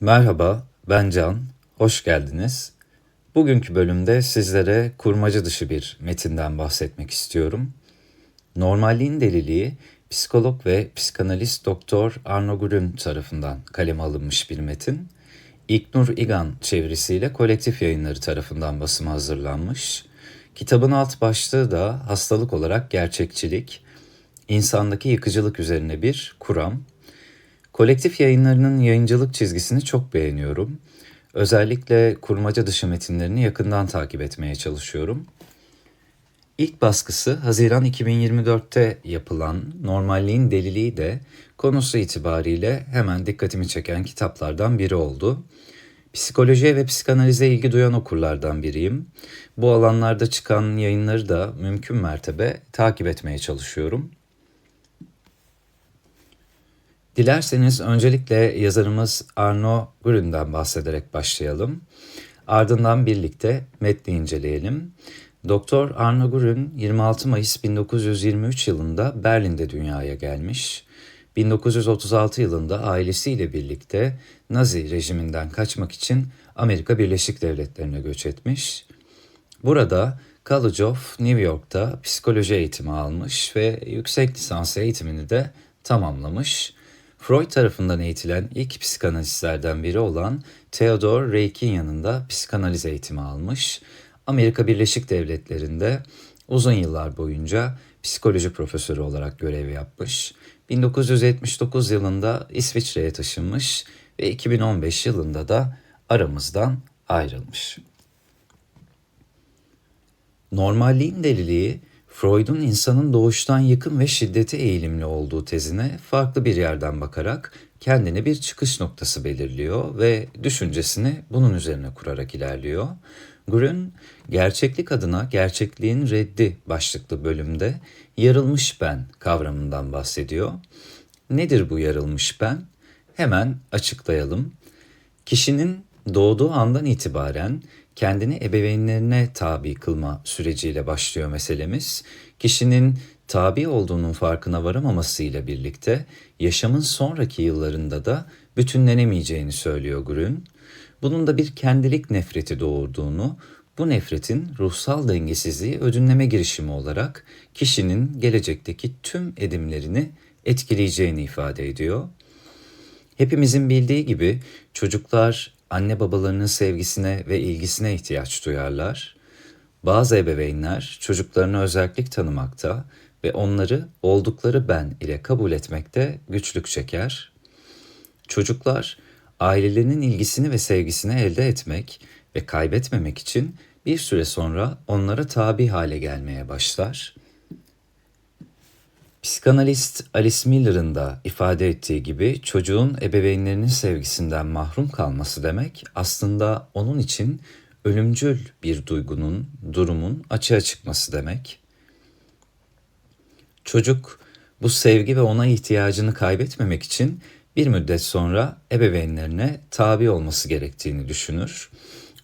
Merhaba, ben Can. Hoş geldiniz. Bugünkü bölümde sizlere kurmaca dışı bir metinden bahsetmek istiyorum. Normalliğin Deliliği, psikolog ve psikanalist Doktor Arno Grün tarafından kaleme alınmış bir metin. İknur İgan çevirisiyle kolektif yayınları tarafından basıma hazırlanmış. Kitabın alt başlığı da hastalık olarak gerçekçilik, insandaki yıkıcılık üzerine bir kuram. Kolektif yayınlarının yayıncılık çizgisini çok beğeniyorum. Özellikle kurmaca dışı metinlerini yakından takip etmeye çalışıyorum. İlk baskısı Haziran 2024'te yapılan Normalliğin Deliliği de konusu itibariyle hemen dikkatimi çeken kitaplardan biri oldu. Psikolojiye ve psikanalize ilgi duyan okurlardan biriyim. Bu alanlarda çıkan yayınları da mümkün mertebe takip etmeye çalışıyorum. Dilerseniz öncelikle yazarımız Arno Grün'den bahsederek başlayalım. Ardından birlikte metni inceleyelim. Doktor Arno Grün 26 Mayıs 1923 yılında Berlin'de dünyaya gelmiş. 1936 yılında ailesiyle birlikte Nazi rejiminden kaçmak için Amerika Birleşik Devletleri'ne göç etmiş. Burada College of New York'ta psikoloji eğitimi almış ve yüksek lisans eğitimini de tamamlamış. Freud tarafından eğitilen ilk psikanalistlerden biri olan Theodor Reich'in yanında psikanaliz eğitimi almış. Amerika Birleşik Devletleri'nde uzun yıllar boyunca psikoloji profesörü olarak görev yapmış. 1979 yılında İsviçre'ye taşınmış ve 2015 yılında da aramızdan ayrılmış. Normalliğin deliliği Freud'un insanın doğuştan yıkım ve şiddete eğilimli olduğu tezine farklı bir yerden bakarak kendine bir çıkış noktası belirliyor ve düşüncesini bunun üzerine kurarak ilerliyor. Grün, gerçeklik adına gerçekliğin reddi başlıklı bölümde yarılmış ben kavramından bahsediyor. Nedir bu yarılmış ben? Hemen açıklayalım. Kişinin doğduğu andan itibaren kendini ebeveynlerine tabi kılma süreciyle başlıyor meselemiz. Kişinin tabi olduğunun farkına varamamasıyla birlikte yaşamın sonraki yıllarında da bütünlenemeyeceğini söylüyor Grün. Bunun da bir kendilik nefreti doğurduğunu, bu nefretin ruhsal dengesizliği ödünleme girişimi olarak kişinin gelecekteki tüm edimlerini etkileyeceğini ifade ediyor. Hepimizin bildiği gibi çocuklar anne babalarının sevgisine ve ilgisine ihtiyaç duyarlar. Bazı ebeveynler çocuklarına özellik tanımakta ve onları oldukları ben ile kabul etmekte güçlük çeker. Çocuklar ailelerinin ilgisini ve sevgisini elde etmek ve kaybetmemek için bir süre sonra onlara tabi hale gelmeye başlar. Psikanalist Alice Miller'ın da ifade ettiği gibi çocuğun ebeveynlerinin sevgisinden mahrum kalması demek aslında onun için ölümcül bir duygunun, durumun açığa çıkması demek. Çocuk bu sevgi ve ona ihtiyacını kaybetmemek için bir müddet sonra ebeveynlerine tabi olması gerektiğini düşünür.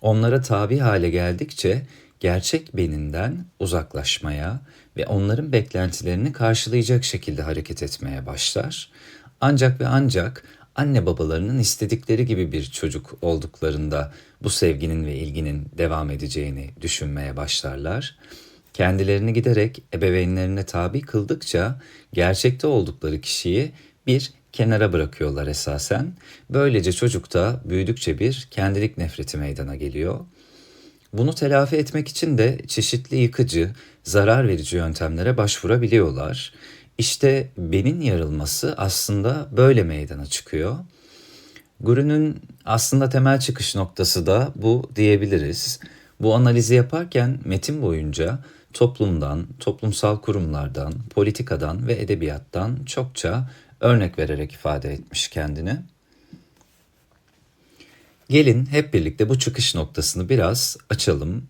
Onlara tabi hale geldikçe gerçek beninden uzaklaşmaya ve onların beklentilerini karşılayacak şekilde hareket etmeye başlar. Ancak ve ancak anne babalarının istedikleri gibi bir çocuk olduklarında bu sevginin ve ilginin devam edeceğini düşünmeye başlarlar. Kendilerini giderek ebeveynlerine tabi kıldıkça gerçekte oldukları kişiyi bir kenara bırakıyorlar esasen. Böylece çocukta büyüdükçe bir kendilik nefreti meydana geliyor. Bunu telafi etmek için de çeşitli yıkıcı, zarar verici yöntemlere başvurabiliyorlar. İşte benin yarılması aslında böyle meydana çıkıyor. Guru'nun aslında temel çıkış noktası da bu diyebiliriz. Bu analizi yaparken metin boyunca toplumdan, toplumsal kurumlardan, politikadan ve edebiyattan çokça örnek vererek ifade etmiş kendini. Gelin hep birlikte bu çıkış noktasını biraz açalım.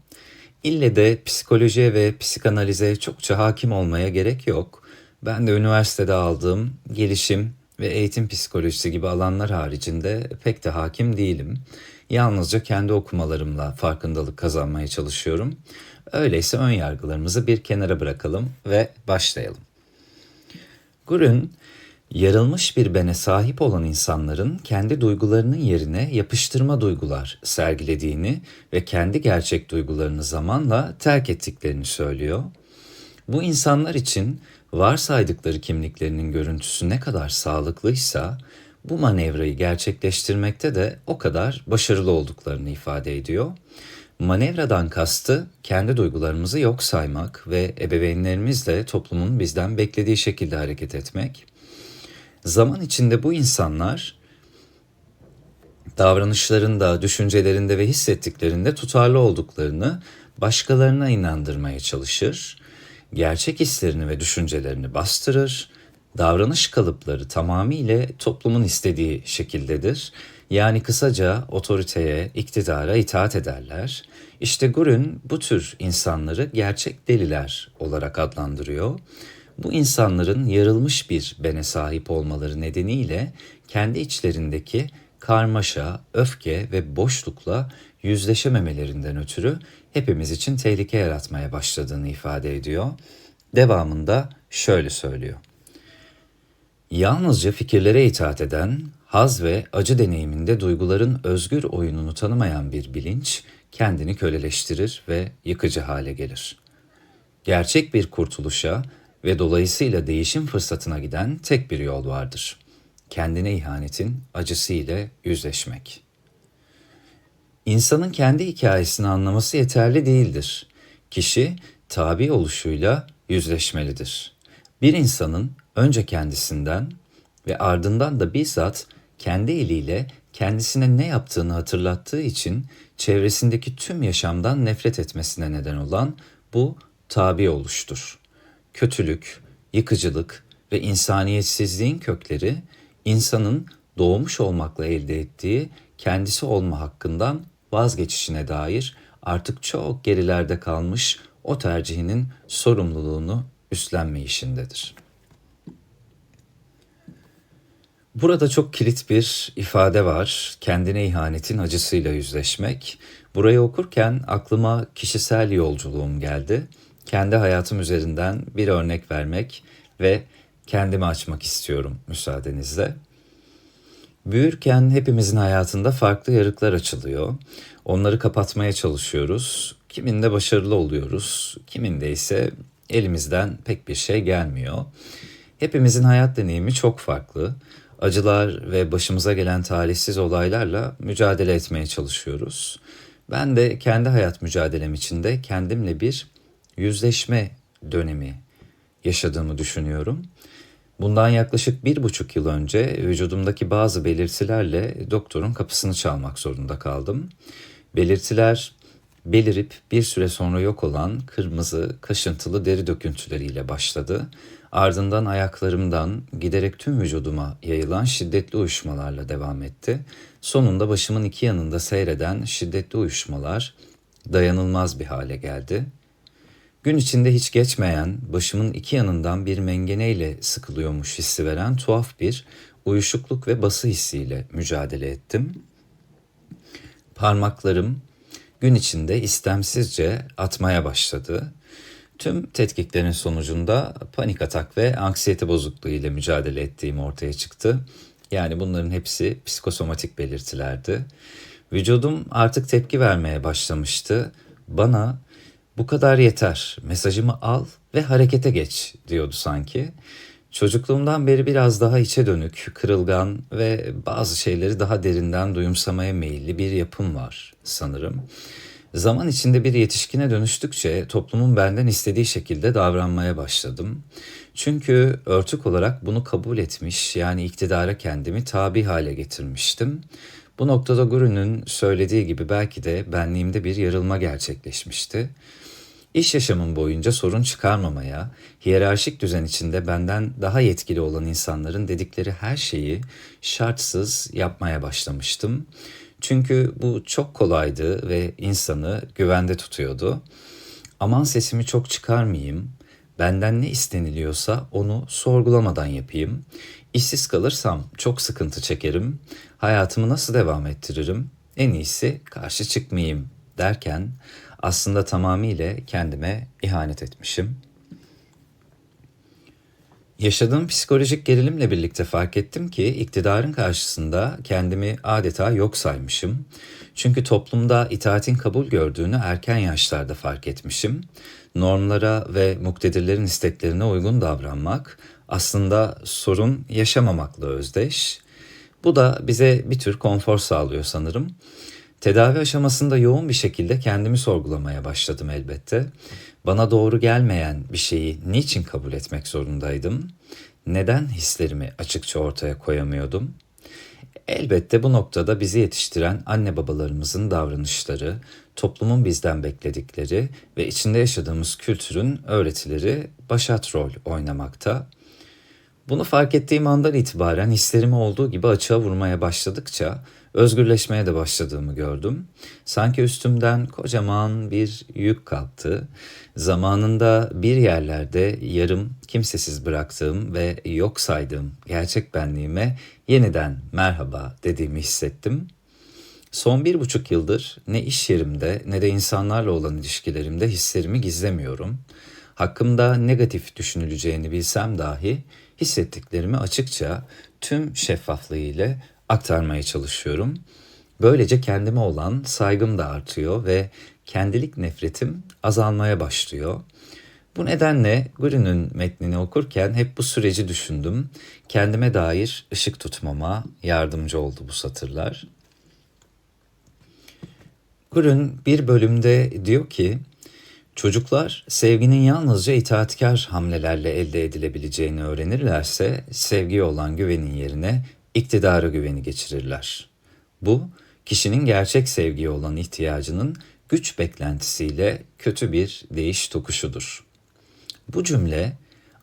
İlle de psikolojiye ve psikanalize çokça hakim olmaya gerek yok. Ben de üniversitede aldığım gelişim ve eğitim psikolojisi gibi alanlar haricinde pek de hakim değilim. Yalnızca kendi okumalarımla farkındalık kazanmaya çalışıyorum. Öyleyse ön yargılarımızı bir kenara bırakalım ve başlayalım. Gurun Yarılmış bir bene sahip olan insanların kendi duygularının yerine yapıştırma duygular sergilediğini ve kendi gerçek duygularını zamanla terk ettiklerini söylüyor. Bu insanlar için varsaydıkları kimliklerinin görüntüsü ne kadar sağlıklıysa bu manevrayı gerçekleştirmekte de o kadar başarılı olduklarını ifade ediyor. Manevradan kastı kendi duygularımızı yok saymak ve ebeveynlerimizle toplumun bizden beklediği şekilde hareket etmek. Zaman içinde bu insanlar davranışlarında, düşüncelerinde ve hissettiklerinde tutarlı olduklarını başkalarına inandırmaya çalışır. Gerçek hislerini ve düşüncelerini bastırır. Davranış kalıpları tamamıyla toplumun istediği şekildedir. Yani kısaca otoriteye, iktidara itaat ederler. İşte Gurün bu tür insanları gerçek deliler olarak adlandırıyor. Bu insanların yarılmış bir bene sahip olmaları nedeniyle kendi içlerindeki karmaşa, öfke ve boşlukla yüzleşememelerinden ötürü hepimiz için tehlike yaratmaya başladığını ifade ediyor. Devamında şöyle söylüyor. Yalnızca fikirlere itaat eden, haz ve acı deneyiminde duyguların özgür oyununu tanımayan bir bilinç kendini köleleştirir ve yıkıcı hale gelir. Gerçek bir kurtuluşa ve dolayısıyla değişim fırsatına giden tek bir yol vardır. Kendine ihanetin acısıyla yüzleşmek. İnsanın kendi hikayesini anlaması yeterli değildir. Kişi tabi oluşuyla yüzleşmelidir. Bir insanın önce kendisinden ve ardından da bizzat kendi eliyle kendisine ne yaptığını hatırlattığı için çevresindeki tüm yaşamdan nefret etmesine neden olan bu tabi oluştur. Kötülük, yıkıcılık ve insaniyetsizliğin kökleri insanın doğmuş olmakla elde ettiği kendisi olma hakkından vazgeçişine dair artık çok gerilerde kalmış o tercihinin sorumluluğunu üstlenmeyişindedir. Burada çok kilit bir ifade var. Kendine ihanetin acısıyla yüzleşmek. Burayı okurken aklıma kişisel yolculuğum geldi. Kendi hayatım üzerinden bir örnek vermek ve kendimi açmak istiyorum müsaadenizle. Büyürken hepimizin hayatında farklı yarıklar açılıyor. Onları kapatmaya çalışıyoruz. Kiminde başarılı oluyoruz, kiminde ise elimizden pek bir şey gelmiyor. Hepimizin hayat deneyimi çok farklı. Acılar ve başımıza gelen talihsiz olaylarla mücadele etmeye çalışıyoruz. Ben de kendi hayat mücadelem içinde kendimle bir yüzleşme dönemi yaşadığımı düşünüyorum. Bundan yaklaşık bir buçuk yıl önce vücudumdaki bazı belirtilerle doktorun kapısını çalmak zorunda kaldım. Belirtiler belirip bir süre sonra yok olan kırmızı, kaşıntılı deri döküntüleriyle başladı. Ardından ayaklarımdan giderek tüm vücuduma yayılan şiddetli uyuşmalarla devam etti. Sonunda başımın iki yanında seyreden şiddetli uyuşmalar dayanılmaz bir hale geldi. Gün içinde hiç geçmeyen, başımın iki yanından bir mengeneyle sıkılıyormuş hissi veren tuhaf bir uyuşukluk ve bası hissiyle mücadele ettim. Parmaklarım gün içinde istemsizce atmaya başladı. Tüm tetkiklerin sonucunda panik atak ve anksiyete bozukluğu ile mücadele ettiğim ortaya çıktı. Yani bunların hepsi psikosomatik belirtilerdi. Vücudum artık tepki vermeye başlamıştı. Bana bu kadar yeter, mesajımı al ve harekete geç diyordu sanki. Çocukluğumdan beri biraz daha içe dönük, kırılgan ve bazı şeyleri daha derinden duyumsamaya meyilli bir yapım var sanırım. Zaman içinde bir yetişkine dönüştükçe toplumun benden istediği şekilde davranmaya başladım. Çünkü örtük olarak bunu kabul etmiş yani iktidara kendimi tabi hale getirmiştim. Bu noktada Guru'nun söylediği gibi belki de benliğimde bir yarılma gerçekleşmişti. İş yaşamım boyunca sorun çıkarmamaya, hiyerarşik düzen içinde benden daha yetkili olan insanların dedikleri her şeyi şartsız yapmaya başlamıştım. Çünkü bu çok kolaydı ve insanı güvende tutuyordu. Aman sesimi çok çıkarmayayım, benden ne isteniliyorsa onu sorgulamadan yapayım. İşsiz kalırsam çok sıkıntı çekerim, hayatımı nasıl devam ettiririm, en iyisi karşı çıkmayayım derken aslında tamamıyla kendime ihanet etmişim. Yaşadığım psikolojik gerilimle birlikte fark ettim ki iktidarın karşısında kendimi adeta yok saymışım. Çünkü toplumda itaatin kabul gördüğünü erken yaşlarda fark etmişim. Normlara ve muktedirlerin isteklerine uygun davranmak aslında sorun yaşamamakla özdeş. Bu da bize bir tür konfor sağlıyor sanırım. Tedavi aşamasında yoğun bir şekilde kendimi sorgulamaya başladım elbette. Bana doğru gelmeyen bir şeyi niçin kabul etmek zorundaydım? Neden hislerimi açıkça ortaya koyamıyordum? Elbette bu noktada bizi yetiştiren anne babalarımızın davranışları, toplumun bizden bekledikleri ve içinde yaşadığımız kültürün öğretileri başat rol oynamakta. Bunu fark ettiğim andan itibaren hislerimi olduğu gibi açığa vurmaya başladıkça özgürleşmeye de başladığımı gördüm. Sanki üstümden kocaman bir yük kalktı. Zamanında bir yerlerde yarım, kimsesiz bıraktığım ve yok saydığım gerçek benliğime yeniden merhaba dediğimi hissettim. Son bir buçuk yıldır ne iş yerimde ne de insanlarla olan ilişkilerimde hislerimi gizlemiyorum. Hakkımda negatif düşünüleceğini bilsem dahi hissettiklerimi açıkça tüm şeffaflığıyla aktarmaya çalışıyorum. Böylece kendime olan saygım da artıyor ve kendilik nefretim azalmaya başlıyor. Bu nedenle Guru'nun metnini okurken hep bu süreci düşündüm. Kendime dair ışık tutmama yardımcı oldu bu satırlar. Gurun bir bölümde diyor ki, Çocuklar sevginin yalnızca itaatkar hamlelerle elde edilebileceğini öğrenirlerse sevgiye olan güvenin yerine iktidara güveni geçirirler. Bu kişinin gerçek sevgiye olan ihtiyacının güç beklentisiyle kötü bir değiş tokuşudur. Bu cümle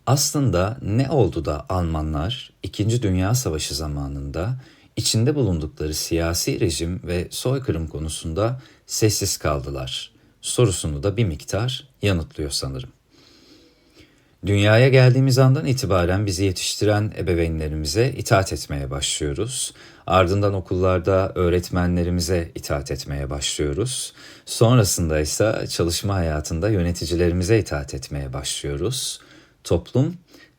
aslında ne oldu da Almanlar 2. Dünya Savaşı zamanında içinde bulundukları siyasi rejim ve soykırım konusunda sessiz kaldılar sorusunu da bir miktar yanıtlıyor sanırım. Dünyaya geldiğimiz andan itibaren bizi yetiştiren ebeveynlerimize itaat etmeye başlıyoruz. Ardından okullarda öğretmenlerimize itaat etmeye başlıyoruz. Sonrasında ise çalışma hayatında yöneticilerimize itaat etmeye başlıyoruz. Toplum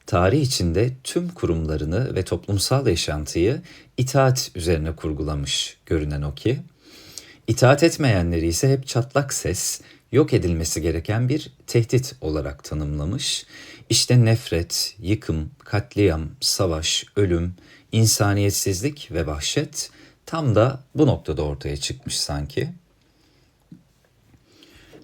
tarih içinde tüm kurumlarını ve toplumsal yaşantıyı itaat üzerine kurgulamış görünen o ki İtaat etmeyenleri ise hep çatlak ses, yok edilmesi gereken bir tehdit olarak tanımlamış. İşte nefret, yıkım, katliam, savaş, ölüm, insaniyetsizlik ve vahşet tam da bu noktada ortaya çıkmış sanki.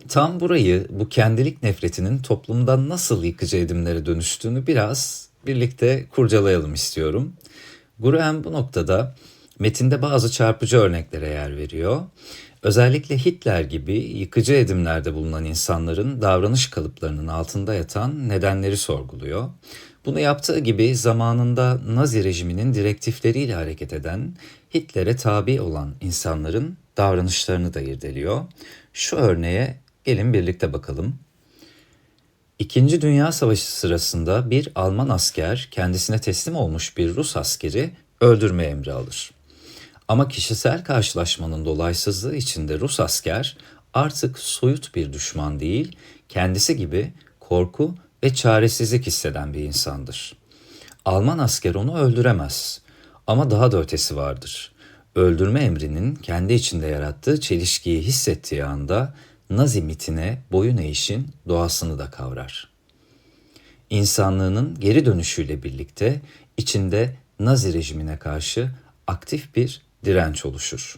Tam burayı, bu kendilik nefretinin toplumda nasıl yıkıcı edimlere dönüştüğünü biraz birlikte kurcalayalım istiyorum. Graham bu noktada metinde bazı çarpıcı örneklere yer veriyor. Özellikle Hitler gibi yıkıcı edimlerde bulunan insanların davranış kalıplarının altında yatan nedenleri sorguluyor. Bunu yaptığı gibi zamanında Nazi rejiminin direktifleriyle hareket eden, Hitler'e tabi olan insanların davranışlarını da irdeliyor. Şu örneğe gelin birlikte bakalım. İkinci Dünya Savaşı sırasında bir Alman asker kendisine teslim olmuş bir Rus askeri öldürme emri alır. Ama kişisel karşılaşmanın dolaysızlığı içinde Rus asker artık soyut bir düşman değil, kendisi gibi korku ve çaresizlik hisseden bir insandır. Alman asker onu öldüremez ama daha da ötesi vardır. Öldürme emrinin kendi içinde yarattığı çelişkiyi hissettiği anda Nazi mitine boyun eğişin doğasını da kavrar. İnsanlığının geri dönüşüyle birlikte içinde Nazi rejimine karşı aktif bir direnç oluşur.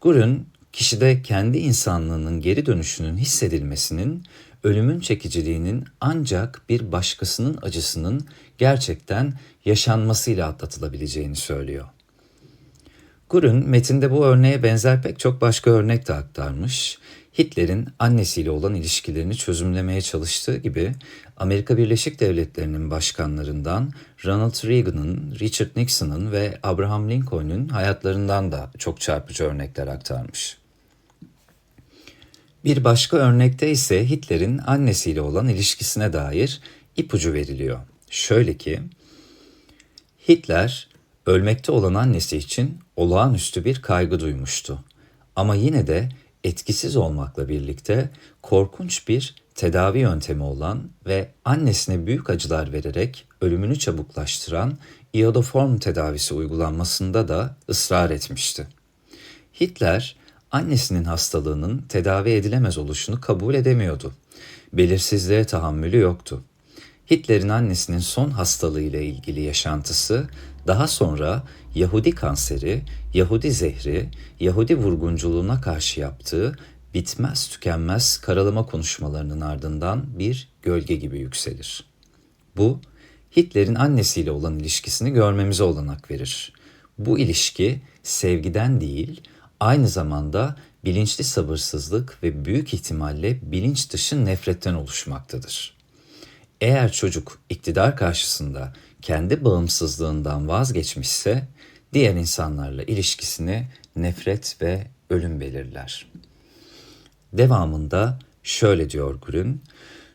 Gurun, kişide kendi insanlığının geri dönüşünün hissedilmesinin, ölümün çekiciliğinin ancak bir başkasının acısının gerçekten yaşanmasıyla atlatılabileceğini söylüyor. Gurun metinde bu örneğe benzer pek çok başka örnek de aktarmış. Hitler'in annesiyle olan ilişkilerini çözümlemeye çalıştığı gibi Amerika Birleşik Devletleri'nin başkanlarından Ronald Reagan'ın, Richard Nixon'ın ve Abraham Lincoln'un hayatlarından da çok çarpıcı örnekler aktarmış. Bir başka örnekte ise Hitler'in annesiyle olan ilişkisine dair ipucu veriliyor. Şöyle ki, Hitler ölmekte olan annesi için olağanüstü bir kaygı duymuştu. Ama yine de etkisiz olmakla birlikte korkunç bir tedavi yöntemi olan ve annesine büyük acılar vererek ölümünü çabuklaştıran iodoform tedavisi uygulanmasında da ısrar etmişti. Hitler annesinin hastalığının tedavi edilemez oluşunu kabul edemiyordu. Belirsizliğe tahammülü yoktu. Hitler'in annesinin son hastalığı ile ilgili yaşantısı daha sonra Yahudi kanseri, Yahudi zehri, Yahudi vurgunculuğuna karşı yaptığı bitmez tükenmez karalama konuşmalarının ardından bir gölge gibi yükselir. Bu, Hitler'in annesiyle olan ilişkisini görmemize olanak verir. Bu ilişki sevgiden değil, aynı zamanda bilinçli sabırsızlık ve büyük ihtimalle bilinç dışı nefretten oluşmaktadır. Eğer çocuk iktidar karşısında kendi bağımsızlığından vazgeçmişse diğer insanlarla ilişkisini nefret ve ölüm belirler. Devamında şöyle diyor Grün,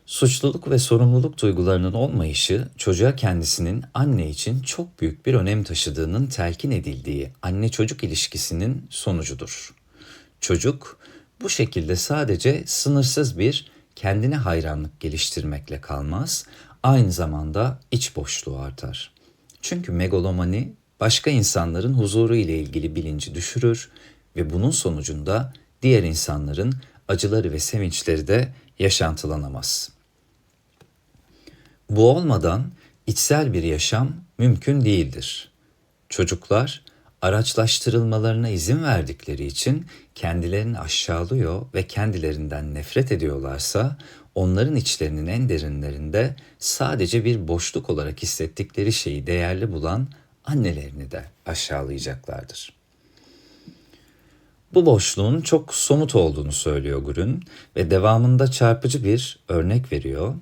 suçluluk ve sorumluluk duygularının olmayışı çocuğa kendisinin anne için çok büyük bir önem taşıdığının telkin edildiği anne çocuk ilişkisinin sonucudur. Çocuk bu şekilde sadece sınırsız bir kendine hayranlık geliştirmekle kalmaz, aynı zamanda iç boşluğu artar. Çünkü megalomani başka insanların huzuru ile ilgili bilinci düşürür ve bunun sonucunda diğer insanların acıları ve sevinçleri de yaşantılanamaz. Bu olmadan içsel bir yaşam mümkün değildir. Çocuklar araçlaştırılmalarına izin verdikleri için kendilerini aşağılıyor ve kendilerinden nefret ediyorlarsa onların içlerinin en derinlerinde sadece bir boşluk olarak hissettikleri şeyi değerli bulan annelerini de aşağılayacaklardır. Bu boşluğun çok somut olduğunu söylüyor Grün ve devamında çarpıcı bir örnek veriyor.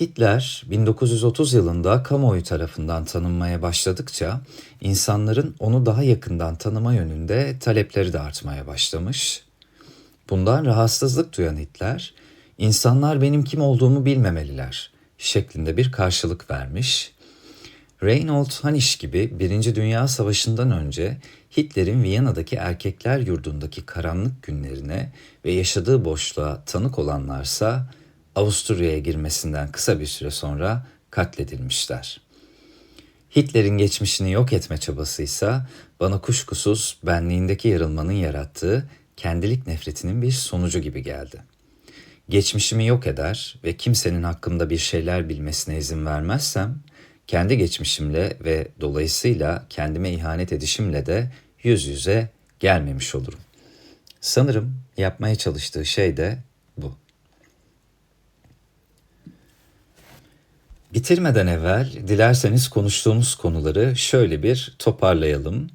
Hitler 1930 yılında kamuoyu tarafından tanınmaya başladıkça insanların onu daha yakından tanıma yönünde talepleri de artmaya başlamış. Bundan rahatsızlık duyan Hitler, insanlar benim kim olduğumu bilmemeliler şeklinde bir karşılık vermiş. Reinhold Hanisch gibi Birinci Dünya Savaşı'ndan önce Hitler'in Viyana'daki erkekler yurdundaki karanlık günlerine ve yaşadığı boşluğa tanık olanlarsa Avusturya'ya girmesinden kısa bir süre sonra katledilmişler. Hitler'in geçmişini yok etme çabasıysa bana kuşkusuz benliğindeki yarılmanın yarattığı kendilik nefretinin bir sonucu gibi geldi. Geçmişimi yok eder ve kimsenin hakkımda bir şeyler bilmesine izin vermezsem, kendi geçmişimle ve dolayısıyla kendime ihanet edişimle de yüz yüze gelmemiş olurum. Sanırım yapmaya çalıştığı şey de bu. Bitirmeden evvel dilerseniz konuştuğumuz konuları şöyle bir toparlayalım.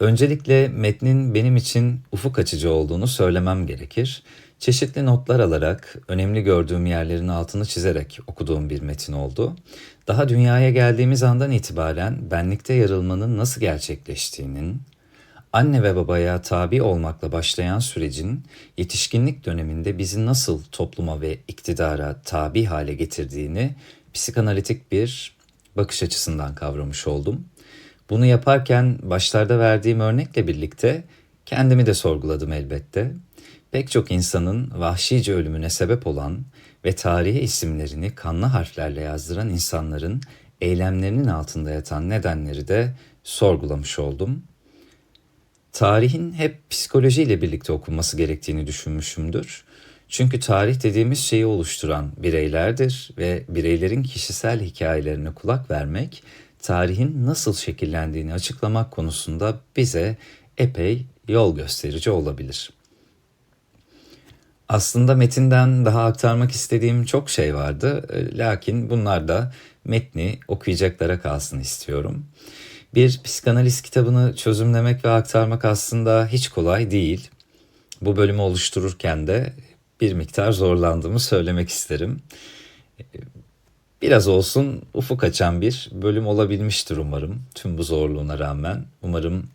Öncelikle metnin benim için ufuk açıcı olduğunu söylemem gerekir. Çeşitli notlar alarak, önemli gördüğüm yerlerin altını çizerek okuduğum bir metin oldu. Daha dünyaya geldiğimiz andan itibaren benlikte yarılmanın nasıl gerçekleştiğinin, anne ve babaya tabi olmakla başlayan sürecin yetişkinlik döneminde bizi nasıl topluma ve iktidara tabi hale getirdiğini psikanalitik bir bakış açısından kavramış oldum. Bunu yaparken başlarda verdiğim örnekle birlikte kendimi de sorguladım elbette. Pek çok insanın vahşice ölümüne sebep olan ve tarihe isimlerini kanlı harflerle yazdıran insanların eylemlerinin altında yatan nedenleri de sorgulamış oldum. Tarihin hep psikolojiyle birlikte okunması gerektiğini düşünmüşümdür. Çünkü tarih dediğimiz şeyi oluşturan bireylerdir ve bireylerin kişisel hikayelerine kulak vermek, tarihin nasıl şekillendiğini açıklamak konusunda bize epey yol gösterici olabilir. Aslında metinden daha aktarmak istediğim çok şey vardı. Lakin bunlar da metni okuyacaklara kalsın istiyorum. Bir psikanaliz kitabını çözümlemek ve aktarmak aslında hiç kolay değil. Bu bölümü oluştururken de bir miktar zorlandığımı söylemek isterim. Biraz olsun ufuk açan bir bölüm olabilmiştir umarım tüm bu zorluğuna rağmen. Umarım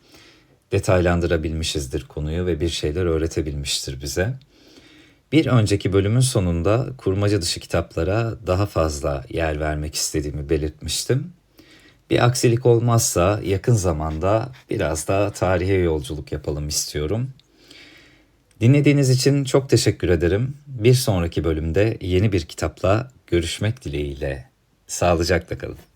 detaylandırabilmişizdir konuyu ve bir şeyler öğretebilmiştir bize. Bir önceki bölümün sonunda kurmaca dışı kitaplara daha fazla yer vermek istediğimi belirtmiştim. Bir aksilik olmazsa yakın zamanda biraz daha tarihe yolculuk yapalım istiyorum. Dinlediğiniz için çok teşekkür ederim. Bir sonraki bölümde yeni bir kitapla görüşmek dileğiyle. Sağlıcakla kalın.